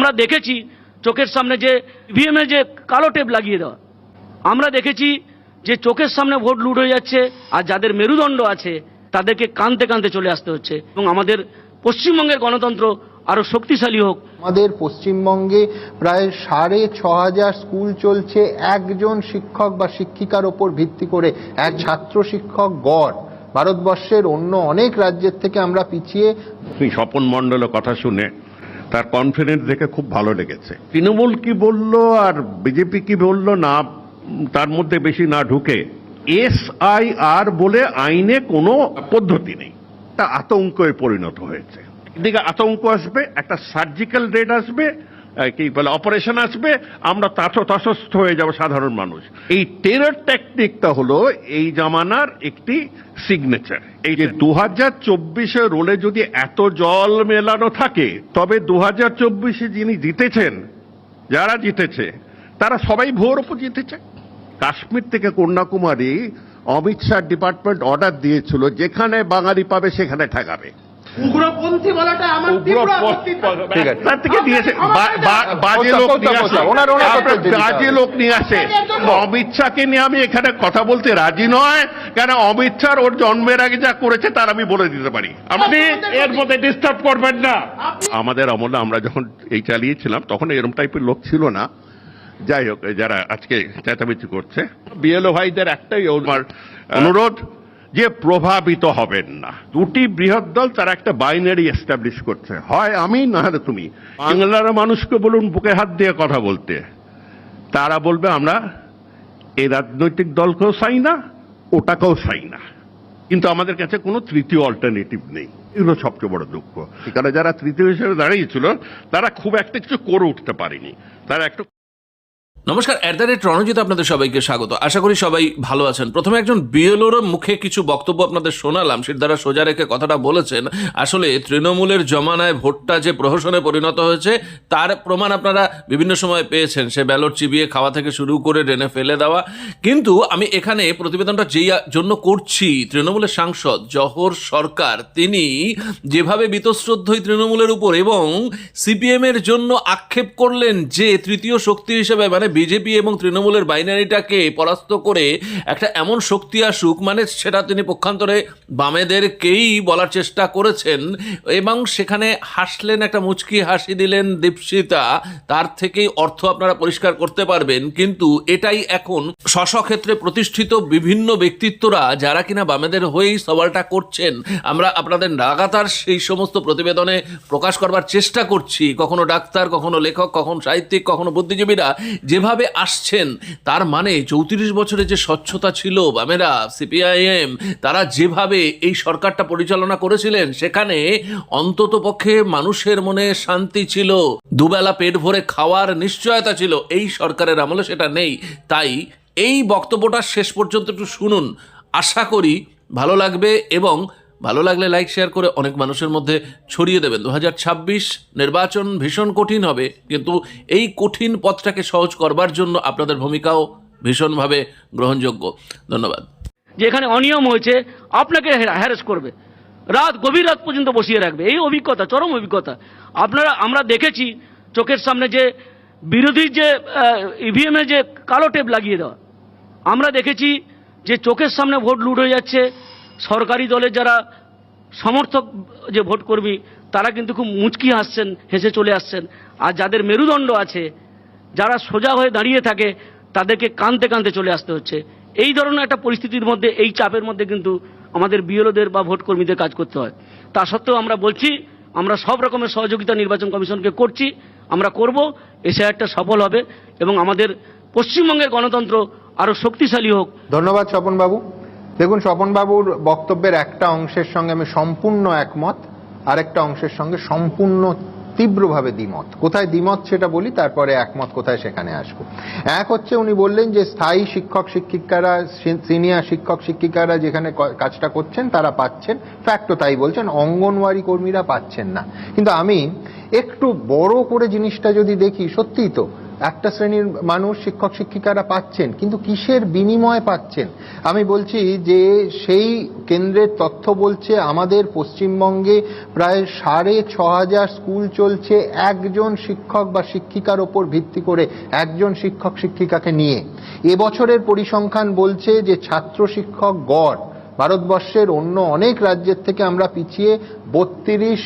আমরা দেখেছি চোখের সামনে যে ইভিএম এ যে কালো টেপ লাগিয়ে দেওয়া। আমরা দেখেছি যে চোখের সামনে ভোট লুট হয়ে যাচ্ছে আর যাদের মেরুদণ্ড আছে তাদেরকে কানতে কানতে চলে আসতে হচ্ছে এবং আমাদের পশ্চিমবঙ্গের গণতন্ত্র আরও শক্তিশালী হোক। আমাদের পশ্চিমবঙ্গে প্রায় সাড়ে ছ হাজার স্কুল চলছে একজন শিক্ষক বা শিক্ষিকার ওপর ভিত্তি করে এক ছাত্র শিক্ষক গড়। ভারতবর্ষের অন্য অনেক রাজ্যের থেকে আমরা পিছিয়ে স্বপন মণ্ডলের কথা শুনে তার কনফিডেন্স দেখে খুব ভালো লেগেছে। তৃণমূল কি বলল আর বিজেপি কি বলল না তার মধ্যে বেশি না ঢুকে। এস আই আর বলে আইনে কোনো পদ্ধতি নেই। তা আতঙ্কে পরিণত হয়েছে। এদিকে আতঙ্ক আসবে, একটা সার্জিক্যাল রেড আসবে কি বলে অপারেশন আসবে, আমরা তাছ তসস্থ হয়ে যাব সাধারণ মানুষ। এই টেরর টেকনিকটা হলো এই জামানার একটি সিগনেচার এই যে দু হাজার চব্বিশে রোলে যদি এত জল মেলানো থাকে, তবে দু হাজার চব্বিশে যিনি জিতেছেন, যারা জিতেছে, তারা সবাই ভোর উপর জিতেছে। কাশ্মীর থেকে কন্যাকুমারী অমিত শাহ ডিপার্টমেন্ট অর্ডার দিয়েছিল, যেখানে বাঙালি পাবে সেখানে ঠেকাবে। উগ্রপন্থী বলাটা আমার তীব্র আপত্তি। ঠিক আছে তার থেকে দিয়েছে বা- বা- বাজে লোক নিয়ে আসে ওনার- ওনার কথা বাজে লোক নিয়ে আসে। অমিত শাহকে নিয়ে আমি এখানে কথা বলতে রাজি নয়। কেন অমিত শাহ ওর জন্মের আগে যা করেছে তার আমি বলে দিতে পারি। আপনি এর মধ্যে ডিস্টার্ব করবেন না। আমাদের আমলে আমরা যখন এই চালিয়েছিলাম তখন এরম টাইপের লোক ছিল না। যাই হোক যারা আজকে চেঁচামেচি করছে বিএলও ভাইদের একটাই আমার অনুরোধ যে প্রভাবিত হবেন না। দুটি বৃহৎ দল তারা একটা বাইনারি এস্টাবলিশ করছে। হয় আমি, না হলে তুমি। বাংলার মানুষকে বলুন, বুকে হাত দিয়ে কথা বলতে। তারা বলবে, আমরা এই রাজনৈতিক দলকেও চাই না, ওটাকেও চাই না। কিন্তু আমাদের কাছে কোনো তৃতীয় অল্টারনেটিভ নেই। এগুলো সবচেয়ে বড় দুঃখ। কারণ যারা তৃতীয় হিসেবে দাঁড়িয়েছিল, তারা খুব একটা কিছু করে উঠতে পারেনি। তারা একটু নমস্কার অ্যাট দ্য রেট রণজিৎ আপনাদের সবাইকে স্বাগত। আশা করি সবাই ভালো আছেন। প্রথমে একজন বিএলওর মুখে কিছু বক্তব্য আপনাদের শোনালাম। সের দ্বারা সোজা রেখে কথাটা বলেছেন। আসলে তৃণমূলের জমানায় ভোটটা যে প্রহসনে পরিণত হয়েছে, তার প্রমাণ আপনারা বিভিন্ন সময় পেয়েছেন। সে ব্যালট চিবিয়ে খাওয়া থেকে শুরু করে ড্রেনে ফেলে দেওয়া। কিন্তু আমি এখানে প্রতিবেদনটা যেই জন্য করছি, তৃণমূলের সাংসদ জহর সরকার, তিনি যেভাবে বীতশ্রদ্ধই তৃণমূলের উপর এবং সিপিএমের জন্য আক্ষেপ করলেন যে তৃতীয় শক্তি হিসেবে মানে বিজেপি এবং তৃণমূলের বাইনারিটাকে পরাস্ত করে একটা এমন শক্তি আসুক মানে সেটা তিনি পক্ষান্তরে বামেদেরকেই বলার চেষ্টা করেছেন এবং সেখানে হাসলেন, একটা মুচকি হাসি দিলেন দীপশিতা। তার থেকেই অর্থ আপনারা পরিষ্কার করতে পারবেন, কিন্তু এটাই এখন স্বস্বক্ষেত্রে প্রতিষ্ঠিত বিভিন্ন ব্যক্তিত্বরা যারা কিনা বামেদের হয়েই সওয়ালটা করছেন। আমরা আপনাদের লাগাতার সেই সমস্ত প্রতিবেদনে প্রকাশ করবার চেষ্টা করছি। কখনো ডাক্তার, কখনো লেখক, কখনো সাহিত্যিক, কখনো বুদ্ধিজীবীরা যেভাবে আসছেন, তার মানে চৌত্রিশ বছরে যে স্বচ্ছতা ছিল, বামেরা, সিপিআইএম, তারা যেভাবে এই সরকারটা পরিচালনা করেছিলেন, সেখানে অন্তত পক্ষে মানুষের মনে শান্তি ছিল। দুবেলা পেট ভরে খাওয়ার নিশ্চয়তা ছিল, এই সরকারের আমলে সেটা নেই। তাই এই বক্তব্যটা শেষ পর্যন্ত একটু শুনুন। আশা করি ভালো লাগবে এবং ভালো লাগলে লাইক শেয়ার করে অনেক মানুষের মধ্যে ছড়িয়ে দেবেন। দু হাজার ছাব্বিশ নির্বাচন ভীষণ কঠিন হবে, কিন্তু এই কঠিন পথটাকে সহজ করবার জন্য আপনাদের ভূমিকাও ভীষণভাবে গ্রহণযোগ্য। ধন্যবাদ। যে এখানে অনিয়ম হয়েছে, আপনাকে হ্যারেস করবে। রাত, গভীর রাত পর্যন্ত বসিয়ে রাখবে। এই অভিজ্ঞতা, চরম অভিজ্ঞতা। আপনারা, আমরা দেখেছি চোখের সামনে যে বিরোধীর যে ইভিএম এ যে কালো টেপ লাগিয়ে দেওয়া। আমরা দেখেছি যে চোখের সামনে ভোট লুট হয়ে যাচ্ছে। সরকারি দলের যারা সমর্থক যে ভোট কর্মী, তারা কিন্তু খুব মুচকি হাসছেন, হেসে চলে আসছেন। আর যাদের মেরুদণ্ড আছে, যারা সোজা হয়ে দাঁড়িয়ে থাকে, তাদেরকে কানতে কানতে চলে আসতে হচ্ছে। এই ধরনের একটা পরিস্থিতির মধ্যে, এই চাপের মধ্যে কিন্তু আমাদের বিএলওদের বা ভোট কর্মীদের কাজ করতে হয়। তা সত্ত্বেও আমরা বলছি, আমরা সব রকমের সহযোগিতা নির্বাচন কমিশনকে করছি, আমরা করব, এসে একটা সফল হবে এবং আমাদের পশ্চিমবঙ্গের গণতন্ত্র আরও শক্তিশালী হোক। ধন্যবাদ স্বপনবাবু। দেখুন, স্বপনবাবুর বক্তব্যের একটা অংশের সঙ্গে আমি সম্পূর্ণ একমত, আরেকটা অংশের সঙ্গে সম্পূর্ণ তীব্রভাবে দ্বিমত। কোথায় দ্বিমত সেটা বলি, তারপরে একমত কোথায় সেখানে আসব। এক হচ্ছে উনি বললেন যে, স্থায়ী শিক্ষক শিক্ষিকারা সিনিয়র শিক্ষক শিক্ষিকারা যেখানে কাজটা করছেন, তারা পাচ্ছেন। ফ্যাক্টও তাই বলছেন, অঙ্গনওয়াড়ি কর্মীরা পাচ্ছেন না। কিন্তু আমি একটু বড় করে জিনিসটা যদি দেখি, সত্যিই তো একটা শ্রেণির মানুষ, শিক্ষক, শিক্ষিকারা পাচ্ছেন, কিন্তু কিসের বিনিময়ে পাচ্ছেন? আমি বলছি যে সেই কেন্দ্রের তথ্য বলছে আমাদের পশ্চিমবঙ্গে প্রায় সাড়ে ছ হাজার স্কুল চলছে একজন শিক্ষক বা শিক্ষিকার ওপর ভিত্তি করে, একজন শিক্ষক, শিক্ষিকাকে নিয়ে। এবছরের পরিসংখ্যান বলছে যে ছাত্র শিক্ষক গড় ভারতবর্ষের অন্য অনেক রাজ্যের থেকে আমরা পিছিয়ে বত্রিশ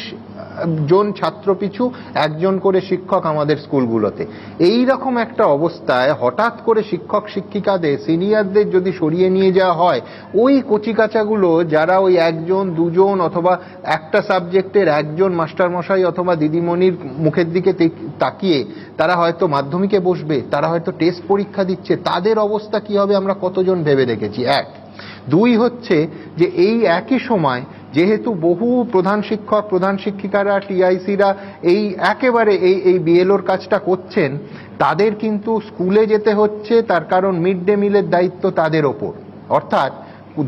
জন ছাত্র পিছু, একজন করে শিক্ষক আমাদের স্কুলগুলোতে। এই রকম একটা অবস্থায় হঠাৎ করে শিক্ষক, শিক্ষিকাদের, সিনিয়রদের যদি সরিয়ে নিয়ে যাওয়া হয়, ওই কচিকাচাগুলো যারা ওই একজন, দুজন অথবা একটা সাবজেক্টের একজন মাস্টারমশাই অথবা দিদিমণির মুখের দিকে তাকিয়ে তারা হয়তো মাধ্যমিকে বসবে, তারা হয়তো টেস্ট পরীক্ষা দিচ্ছে, তাদের অবস্থা কি হবে আমরা কতজন ভেবে দেখেছি? এক। দুই হচ্ছে যে এই একই সময় যেহেতু বহু প্রধান শিক্ষক, প্রধান শিক্ষিকারা, টিআইসিরা এই একেবারে এই এই বিএলওর কাজটা করছেন, তাদের কিন্তু স্কুলে যেতে হচ্ছে, তার কারণ মিড ডে মিলের দায়িত্ব তাদের ওপর। অর্থাৎ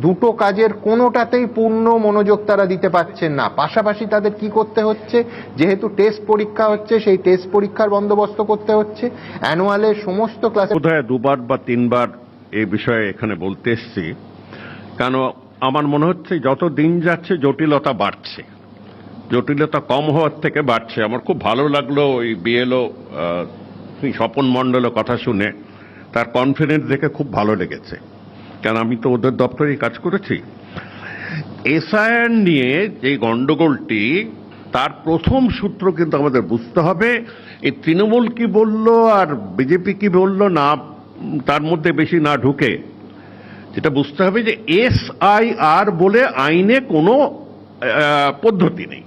দুটো কাজের কোনোটাতেই পূর্ণ মনোযোগ তারা দিতে পারছেন না। পাশাপাশি তাদের কি করতে হচ্ছে, যেহেতু টেস্ট পরীক্ষা হচ্ছে, সেই টেস্ট পরীক্ষার বন্দোবস্ত করতে হচ্ছে। অ্যানুয়ালের সমস্ত ক্লাসে দুবার বা তিনবার এই বিষয়ে এখানে বলতে এসছি। কেন আমার মনে হচ্ছে যত দিন যাচ্ছে জটিলতা বাড়ছে। জটিলতা কম হওয়ার থেকে বাড়ছে। আমার খুব ভালো লাগল ওই বিএলও স্বপন মণ্ডলের কথা শুনে। তার কনফিডেন্স দেখে খুব ভালো লেগেছে। কারণ আমি তো ওদের দপ্তরেই কাজ করেছি। এসআইআর নিয়ে যে গন্ডগোলটি তার প্রথম সূত্র কিন্তু আমাদের বুঝতে হবে। এই তৃণমূল কি বলল আর বিজেপি কি বলল না তার মধ্যে বেশি না ঢুকে। যেটা বুঝতে হবে যে এস আই আর বলে আইনে কোনো পদ্ধতি নেই।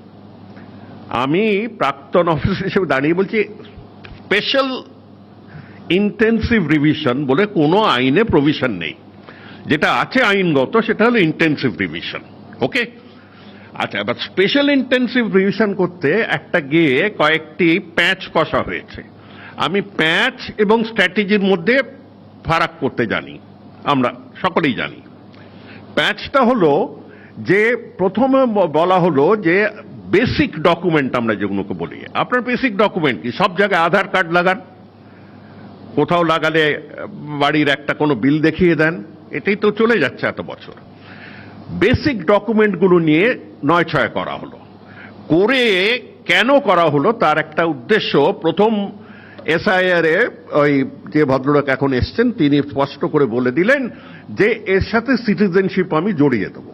আমি প্রাক্তন অফিসার হিসেবে দাঁড়িয়ে বলছি স্পেশাল ইন্টেন্সিভ রিভিশন বলে কোনো আইনে প্রভিশন নেই। যেটা আছে আইনগত, সেটা হলো ইন্টেন্সিভ রিভিশন ওকে আচ্ছা এবার স্পেশাল ইন্টেন্সিভ রিভিশন করতে একটা গিয়ে কয়েকটি প্যাচ কষা হয়েছে। আমি প্যাচ এবং স্ট্র্যাটেজির মধ্যে ফারাক করতে জানি। আমরা সকলেই জানি। প্যাচটা হলো যে প্রথমে বলা হলো যে বেসিক ডকুমেন্ট আমরা যেগুলোকে বলি। আপনার বেসিক ডকুমেন্ট কি? সব জায়গায় আধার কার্ড লাগান। কোথাও লাগালে বাড়ির একটা কোনো বিল দেখিয়ে দেন। এটাই তো চলে যাচ্ছে এত বছর। বেসিক ডকুমেন্টগুলো নিয়ে নয় ছয় করা হলো। করে কেন করা হলো তার একটা উদ্দেশ্য, প্রথম এসআইআর ওই যে ভদ্রলোক এখন এসছেন, তিনি স্পষ্ট করে বলে দিলেন যে এর সাথে সিটিজেনশিপ আমি জড়িয়ে দেবো।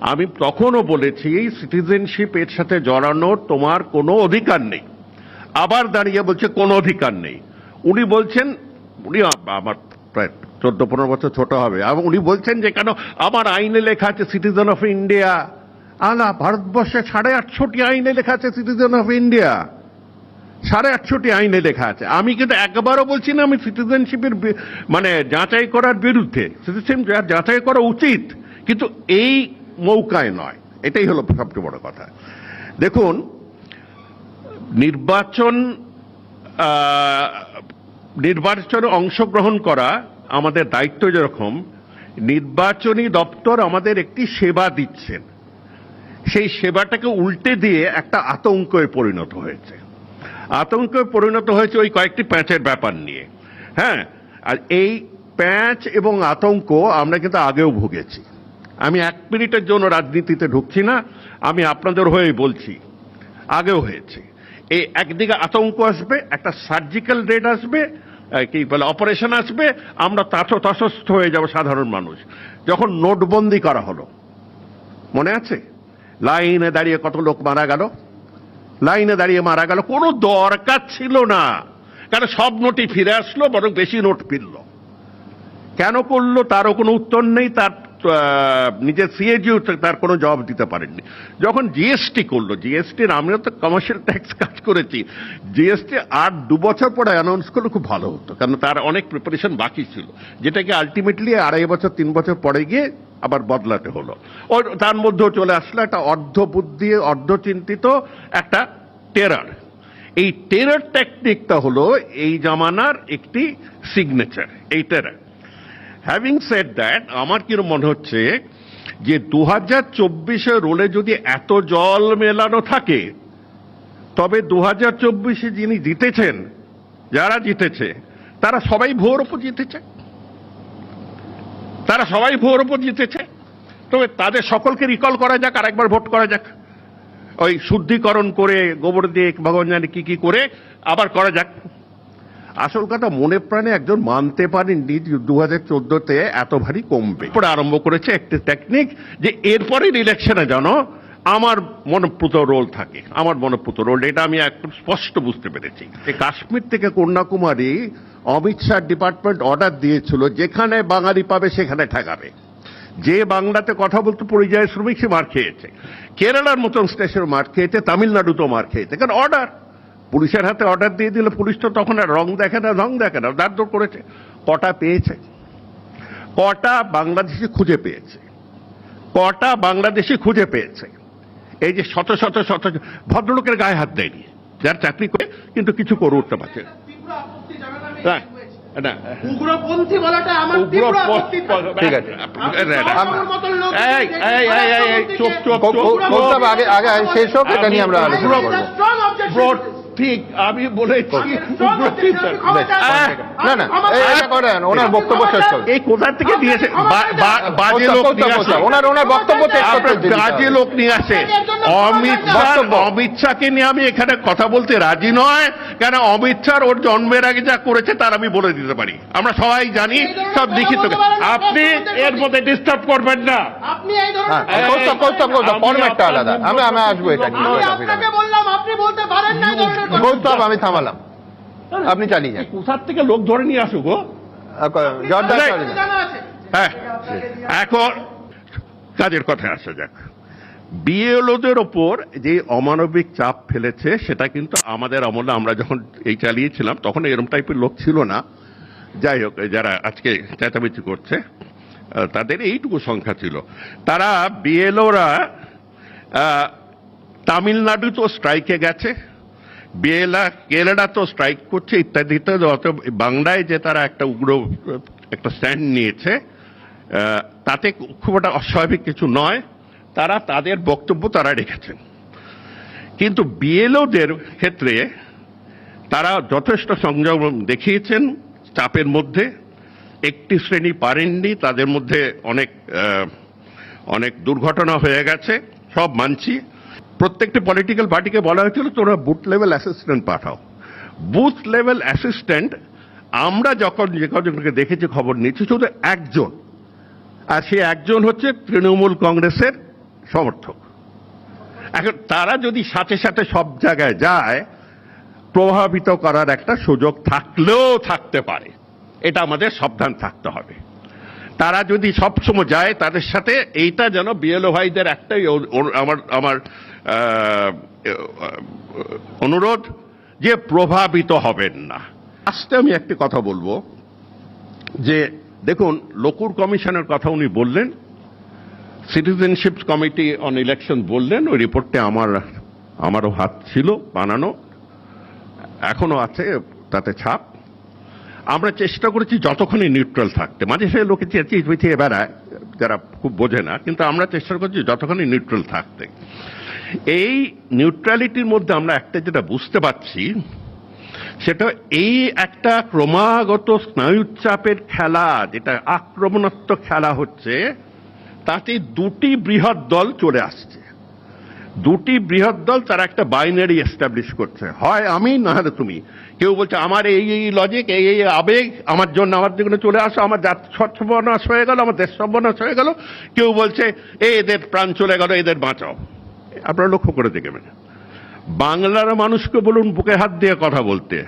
আমি তখনও বলেছি সিটিজেনশিপ এর সাথে জড়ানোর তোমার কোনো অধিকার নেই। আবার দাঁড়িয়ে বলছে, কোনো অধিকার নেই। উনি বলছেন, উনি আমার প্রায় চোদ্দ পনেরো বছর ছোট হবে উনি বলছেন যে কেন আমার আইনে লেখা আছে সিটিজেন অফ ইন্ডিয়া আলা ভারতবর্ষে সাড়ে আটশোটি আইনে লেখা আছে সিটিজেন অফ ইন্ডিয়া সাড়ে আটশোটি আইনে লেখা আছে। আমি কিন্তু একবারও বলছি না আমি সিটিজেনশিপের মানে যাচাই করার বিরুদ্ধে। সিটিজেন যাচাই করা উচিত, কিন্তু এই মৌকায় নয়। এটাই হলো সবচেয়ে বড় কথা। দেখুন, নির্বাচন নির্বাচনে অংশগ্রহণ করা আমাদের দায়িত্ব যেরকম, নির্বাচনী দপ্তর আমাদের একটি সেবা দিচ্ছেন। সেই সেবাটাকে উল্টে দিয়ে একটা আতঙ্কে পরিণত হয়েছে। আতঙ্কে পরিণত হয়েছে ওই কয়েকটি প্যাঁচের ব্যাপার নিয়ে। হ্যাঁ আর এই প্যাঁচ এবং আতঙ্ক আমরা কিন্তু আগেও ভুগেছি। আমি এক মিনিটের জন্য রাজনীতিতে ঢুকছি না, আমি আপনাদের হয়েই বলছি। আগেও হয়েছে। এই একদিকে আতঙ্ক আসবে, একটা সার্জিক্যাল রেড আসবে কি বলে অপারেশন আসবে, আমরা তাছ তসস্থ হয়ে যাব সাধারণ মানুষ। যখন নোটবন্দি করা হলো, মনে আছে? লাইনে দাঁড়িয়ে কত লোক মারা গেল? লাইনে দাঁড়িয়ে মারা গেল। কোনো দরকার ছিল না। কারণ সব নোটই ফিরে আসলো, বরং বেশি নোট ফিরল। কেন করল তারও কোনো উত্তর নেই, তার নিজের সিএজিও তার কোনো জবাব দিতে পারেননি। যখন জিএসটি করল জিএসটির আমিও তো কমার্শিয়াল ট্যাক্স কাজ করেছি। জিএসটি আর দু বছর পরে অ্যানাউন্স করলে খুব ভালো হতো, কারণ তার অনেক প্রিপারেশন বাকি ছিল, যেটাকে আলটিমেটলি আড়াই বছর, তিন বছর পরে গিয়ে আবার বদলাতে হলো। ওর তার মধ্যেও চলে আসলো একটা অর্ধ বুদ্ধি অর্ধ চিন্তিত একটা টেরার এই টেরার টেকনিকটা হলো এই জামানার একটি সিগনেচার এই টেরার হ্যাভিং সেড দ্যাট আমার কিরম মনে হচ্ছে যে দু হাজার চব্বিশে রোলে যদি এত জল মেলানো থাকে, তবে দু হাজার চব্বিশে যিনি জিতেছেন, যারা জিতেছে, তারা সবাই ভোর ওপর জিতেছে। তারা সবাই ভোর ওপর জিতেছে। তবে তাদের সকলকে রিকল করা যাক আর একবার ভোট করা যাক। ওই শুদ্ধিকরণ করে গোবর দিয়ে ভগবান জানে কি কি করে, আবার করা যাক। আসল কথা মনে প্রাণে একজন মানতে পারেননি দু হাজার চোদ্দতে এত ভারী কমবে। পরে আরম্ভ করেছে একটি টেকনিক যে এরপরের ইলেকশনে যেন আমার মনপ্রুত রোল থাকে। আমার মনপ্রুত রোল এটা আমি একদম স্পষ্ট বুঝতে পেরেছি। কাশ্মীর থেকে কন্যাকুমারী অমিত শাহ ডিপার্টমেন্ট অর্ডার দিয়েছিল, যেখানে বাঙালি পাবে সেখানে ঠেকাবে। যে বাংলাতে কথা বলতে পরিযায়ী শ্রমিক সে মার খেয়েছে। কেরালার মতন স্টেশন মার খেয়েছে, তামিলনাড়ুতেও মার খেয়েছে। কারণ অর্ডার পুলিশের হাতে অর্ডার দিয়ে দিলে পুলিশ তো তখন আর রং দেখে না রং দেখে না দাঁড় দৌড় করেছে। কটা পেয়েছে? কটা বাংলাদেশি খুঁজে পেয়েছে? কটা বাংলাদেশি খুঁজে পেয়েছে? এই যে শত শত শত ভদ্রলোকের গায়ে হাত দেয়নি। যার চাকরি করে কিন্তু কিছু করে উঠতে পারছে না। শেষ হোক এটা নিয়ে আমরা আলোচনা করব। ঠিক আমি বলেছি। না না করেন ওনার বক্তব্য শেষ করুন। এই কোথা থেকে দিয়েছে? বাজে লোক নিয়ে আসে। ওনার ওনার বক্তব্য। বাজে লোক নিয়ে আসে। অমিত শাহ অমিত শাহকে নিয়ে আমি এখানে কথা বলতে রাজি নয়। কেন অমিত শাহ ওর জন্মের আগে যা করেছে তার আমি বলে দিতে পারি। আমরা সবাই জানি সব লিখিত। আপনি এর মধ্যে ডিস্টার্ব করবেন না। আপনি এই ধরনের ফরম্যাটটা আলাদা। আমি আমি আসব এটা নিয়ে আমি অসুবিধা আপনাকে নেই। বললাম আপনি বলতে পারেন না কৌস্তব আমি থামালাম। আপনি চালিয়ে যান। কোথার থেকে লোক ধরে নিয়ে আসুক হ্যাঁ এখন কাজের কথা আসা যাক। বিএলওদের ওপর যে অমানবিক চাপ ফেলেছে সেটা কিন্তু আমাদের আমলে আমরা যখন এই চালিয়েছিলাম তখন এরকম টাইপের লোক ছিল না। যাই হোক যারা আজকে চেঁচামেচি করছে তাদের এইটুকু সংখ্যা ছিল। তারা বিএলওরা তামিলনাড়ু তো স্ট্রাইকে গেছে। বিএলা কেরালা তো স্ট্রাইক করছে, ইত্যাদি ইত্যাদি। অত বাংলায় যে তারা একটা উগ্র, একটা স্ট্যান্ড নিয়েছে তাতে খুব একটা অস্বাভাবিক কিছু নয়। তারা তাদের বক্তব্য তারা রেখেছেন। কিন্তু বিএলওদের ক্ষেত্রে তারা যথেষ্ট সংযম দেখিয়েছেন চাপের মধ্যে। একটি শ্রেণি পারেননি, তাদের মধ্যে অনেক অনেক দুর্ঘটনা হয়ে গেছে, সব মানছি। প্রত্যেকটি পলিটিক্যাল পার্টিকে বলা হয়েছিল, তোমরা বুথ লেভেল অ্যাসিস্ট্যান্ট পাঠাও। বুথ লেভেল অ্যাসিস্ট্যান্ট আমরা যখন যে কজনকে দেখেছি, খবর নিচ্ছি, শুধু একজন। আর সে একজন হচ্ছে তৃণমূল কংগ্রেসের সমর্থক। এখন তারা যদি সাথে সাথে সব জায়গায় যায়, প্রভাবিত করার একটা সুযোগ থাকলেও থাকতে পারে। এটা আমাদের সাবধান থাকতে হবে। তারা যদি সবসময় যায় তাদের সাথে, এইটা যেন বিএলও ভাইদের একটাই আমার আমার অনুরোধ যে প্রভাবিত হবেন না। আজকে আমি একটি কথা বলব, যে দেখুন, লোকুর কমিশনের কথা উনি বললেন, সিটিজেনশিপ কমিটি অন ইলেকশন বললেন, ওই রিপোর্টে আমার, আমারও হাত ছিল বানানো, এখনও আছে, তাতে ছাপ। আমরা চেষ্টা করেছি যতক্ষণই নিউট্রাল থাকতে। মাঝে সাঝে লোকে চেঁচিয়ে পেঁচিয়ে বেড়ায়, যারা খুব বোঝে না, কিন্তু আমরা চেষ্টা করছি যতক্ষণই নিউট্রাল থাকতে। এই নিউট্রালিটির মধ্যে আমরা একটা যেটা বুঝতে পারছি, সেটা এই একটা ক্রমাগত স্নায়ুচাপের খেলা, যেটা আক্রমণাত্মক খেলা হচ্ছে, তাতে দুটি বৃহৎ দল চলে আসছে। দুটি বৃহৎ দল তারা একটা বাইনারি এস্টাবলিশ করছে। হয় আমি, না হলে তুমি। কেউ বলছে, আমার এই এই লজিক এই এই আবেগ, আমার জন্য আমার দিকে চলে আসো, আমার জাত সর্বনাশ হয়ে গেল, আমার দেশ সর্বনাশ হয়ে গেল। কেউ বলছে, এ এদের প্রাণ চলে গেল, এদের বাঁচাও। আপনারা লক্ষ্য করে দেখবেন বাংলার মানুষকে বলুন, বুকে হাত দিয়ে কথা বলতে।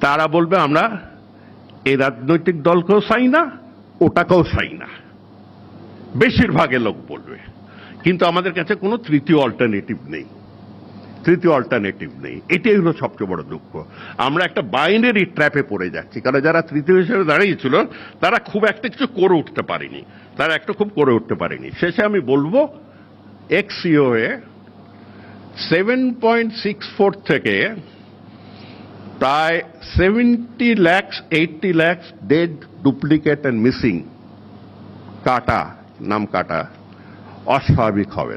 তারা বলবে, আমরা এই রাজনৈতিক দলকেও চাই না, ওটাকেও চাই না। বেশিরভাগের লোক বলবে। কিন্তু আমাদের কাছে কোনো তৃতীয় অল্টারনেটিভ নেই। তৃতীয় অল্টারনেটিভ নেই। এটাই হলো সবচেয়ে বড় দুঃখ। আমরা একটা বাইনারি ট্র্যাপে পড়ে যাচ্ছি। কারণ যারা তৃতীয় হিসেবে দাঁড়িয়েছিল, তারা খুব একটা কিছু করে উঠতে পারেনি। তারা একটা খুব করে উঠতে পারেনি। শেষে আমি বলব এক্সিও এ সেভেন পয়েন্ট সিক্স ফোর থেকে প্রায় seventy lakhs eighty lakhs dead duplicate and missing কাটা, নাম কাটা। অস্বাভাবিক হবে।